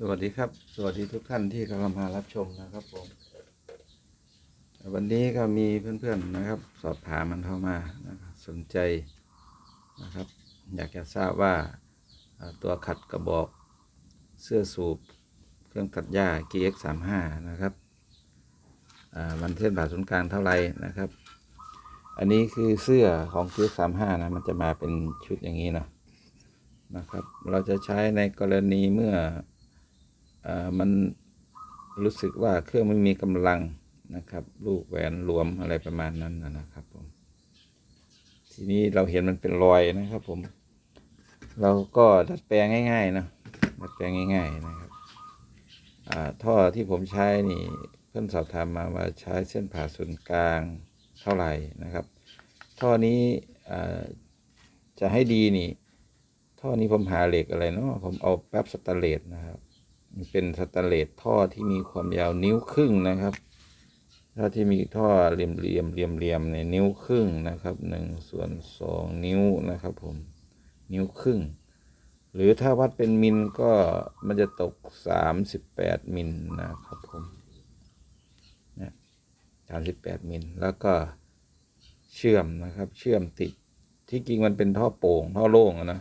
สวัสดีครับ สวัสดีทุกท่านที่กำลังมารับชมนะครับผม วันนี้ก็มีเพื่อนๆนะครับ สอบถามมันเข้ามานะสนใจนะครับ อยากจะทราบว่าตัวขัดกระบอกเสื้อสูบเครื่องตัดหญ้า GX35 นะครับอ่ามันเส้นผ่าศูนย์กลางเท่าไหร่นะครับ อันนี้คือเสื้อของ GX35 นะมันจะมาเป็นชุดอย่างนี้นะนะครับ เราจะใช้ในกรณีเมื่อ มันรู้สึกว่าเครื่องไม่มีกำลังนะครับ ลูกแหวนรวมอะไรประมาณนั้นนะครับผมทีนี้เราเห็นมันเป็นรอยนะครับ ผม เราก็ดัดแปลงง่ายๆนะดัดแปลงง่าย ๆนะครับอ่าท่อที่ผมใช้นี่เพื่อนสอบถามมาว่าใช้เส้นผ่าศูนย์กลางเท่าไหร่นะครับ ท่อนี้อ่าจะให้ดีนี่ ท่อนี้ผมหาเหล็กอะไรเนาะผมเอาแป๊บสแตนเลสนะครับ เป็นสแตนเลสท่อที่มีความยาวนิ้วครึ่งนะครับถ้าที่มีท่อเหลี่ยมเหลี่ยมเหลี่ยมเหลี่ยมในนิ้วครึ่งนะครับหนึ่งส่วนสองนิ้วนะครับผมนิ้วครึ่ง หรือถ้าวัดเป็นมิลก็มันจะตกสามสิบแปดมิลนะครับผมนี่ยสามสิบแปดมิลแล้วก็เชื่อมนะครับ เชื่อมติดที่จริงมันเป็นท่อโป่งท่อโล่งนะ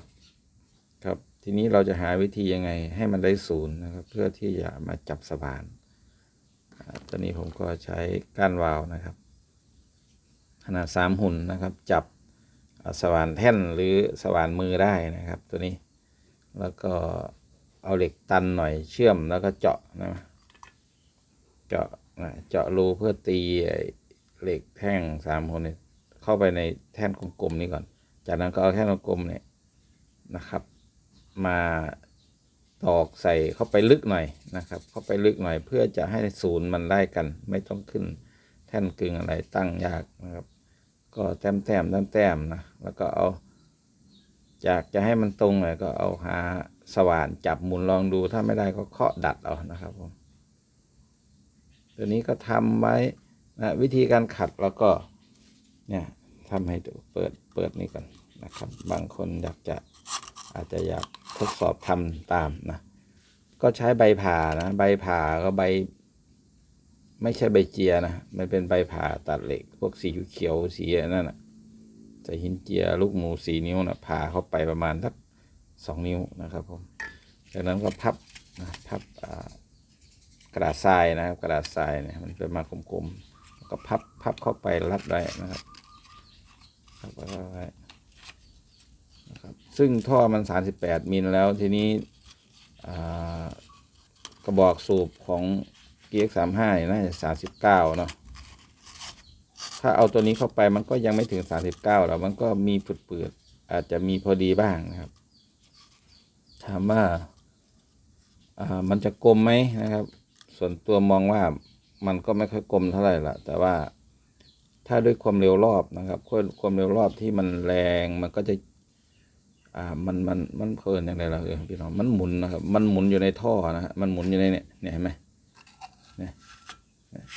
ครับ ทีนี้เราจะหาวิธียังไงให้มันได้ศูนย์นะครับ เพื่อที่จะมาจับสว่านตอนนี้ผมก็ใช้ก้านวาล์วนะครับ ขนาดสามหุ่นนะครับ จับสว่านแท่นหรือสว่านมือได้นะครับ ตัวนี้ แล้วก็เอาเหล็กตันหน่อยเชื่อมแล้วก็เจาะนะเจาะนะเจาะรูเพื่อตีเหล็กแท่งสามหุ่นเนี่เข้าไปในแท่นกลมๆนี้ก่อน จากนั้นก็เอาแท่นกลมเนี่ยนะครับ มาตอกใส่เข้าไปลึกหน่อยนะครับ เข้าไปลึกหน่อยเพื่อจะให้ศูนย์มันได้กัน ไม่ต้องขึ้นแท่นกึ่งอะไรตั้งยากนะครับ ก็แต้มแต้มแต้มแต้มๆนะแล้วก็เอาจากจะให้มันตรงหน่อยก็เอาหาสว่านจับหมุนลองดูถ้าไม่ได้ก็เคาะดัดเอานะครับผมตัวนี้ก็ทำไว้นะวิธีการขัดแล้วก็เนี่ยทำให้ดูเปิดเปิดนี่ก่อนนะครับ บางคนอยากจะอาจจะอยาก ทดสอบทำตามนะ ก็ใช้ใบผ่านะ ใบผ่าก็ใบ ไม่ใช่ใบเจียนะ มันเป็นใบผ่าตัดเหล็ก พวกสีเขียวสีนั่นนะใส่หินเจียลูกหมูสีนิ้วนะผ่าเข้าไปประมาณสักสองนิ้วนะครับผม จากนั้นก็พับนะพับกระดาษทรายนะครับ กระดาษทรายเนี่ยมันเป็นมากลมๆก็พับพับเข้าไปรัดไว้นะครับพับไว้ไว้นะครับ ซึ่งท่อมัน 38 มิลแล้วทีนี้กระบอกสูบของ GX35 เนี่ยน่าจะ 39 เนาะถ้าเอาตัวนี้เข้าไปมันก็ยังไม่ถึง 39หรอกมันก็มีเปืดๆอาจจะมีพอดีบ้างนะครับ ถามว่าามันจะกลมไหมนะครับ ส่วนตัวมองว่ามันก็ไม่ค่อยกลมเท่าไหร่ละแต่ว่าถ้าด้วยความเร็วรอบนะครับความเร็วรอบที่มันแรงมันก็จะ อ่ามันมันมันเพลินอย่างไรล่ะเออพี่น้องมันหมุนนะครับ มันหมุนอยู่ในท่อนะฮะมันหมุนอยู่ในเนี่ยเนี่ยเห็นไหมเนี่ย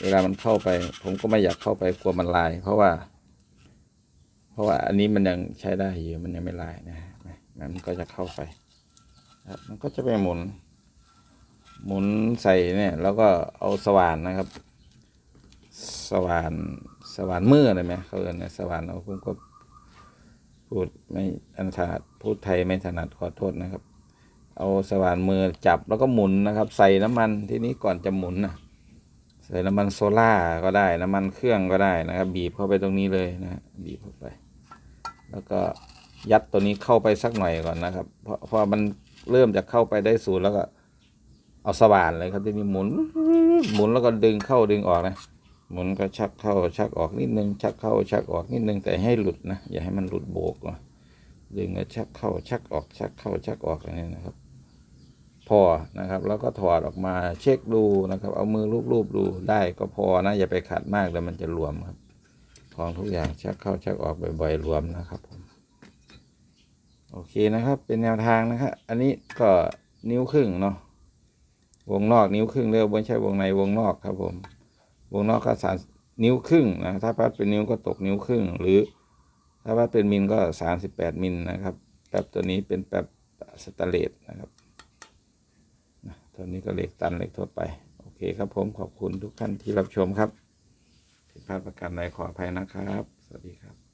เวลามันเข้าไป ผมก็ไม่อยากเข้าไปกลัวมันลาย เพราะว่า เพราะว่าอันนี้มันยังใช้ได้อยู่มันยังไม่ลายนะฮะมันก็จะเข้าไปครับมันก็จะไปหมุน หมุนใส่เนี่ย แล้วก็เอาสว่านนะครับ สว่านสว่านมือเลยไหมเขาเรียกเนี่ยสว่านเอาผมก็ พูดไม่อันถนัดพูดไทยไม่ถนัดขอโทษนะครับ เอาสว่านมือจับแล้วก็หมุนนะครับ ใส่น้ำมันที่นี้ก่อนจะหมุนนะใส่น้ำมันโซล่าก็ได้น้ำมันเครื่องก็ได้นะครับ บีบเข้าไปตรงนี้เลยนะบีบเข้าไป แล้วก็ยัดตัวนี้เข้าไปสักหน่อยก่อนนะครับเพราะพอมันเริ่มจะเข้าไปได้ศูนย์แล้วก็เอาสว่านเลยครับที่นี้หมุนหมุนแล้วก็ดึงเข้าดึงออกนะ หมุนก็ชักเข้าชักออกนิดนึง ชักเข้าชักออกนิดนึงแต่ให้หลุดนะ อย่าให้มันหลุดโบกนะดึงก็ชักเข้าชักออก ชักเข้าชักออกอย่างนี้นะครับ พอนะครับแล้วก็ถอดออกมาเช็คดูนะครับ เอามือลูบๆดูได้ก็พอนะอย่าไปขัดมากเดี๋ยวมันจะรวมครับของทุกอย่างชักเข้าชักออกบ่อยๆรวมนะครับผมโอเคนะครับ เป็นแนวทางนะครับอันนี้ก็นิ้วครึ่งเนาะวงนอกนิ้วครึ่งเรียกไม่ใช่วงในวงนอกครับผม วงนอกก็สามนิ้วครึ่งนะถ้าพัดเป็นนิ้วก็ตกนิ้วครึ่ง หรือถ้าพัดเป็นมิลก็สามสิบแปดมิลนะครับแป๊บตัวนี้เป็นแป๊บสแตเลสนะครับนะตัวนี้ก็เหล็กตันเหล็กทั่วไป โอเคครับผมขอบคุณทุกท่านที่รับชมครับผิดพลาดประการใดขออภัยนะครับ สวัสดีครับ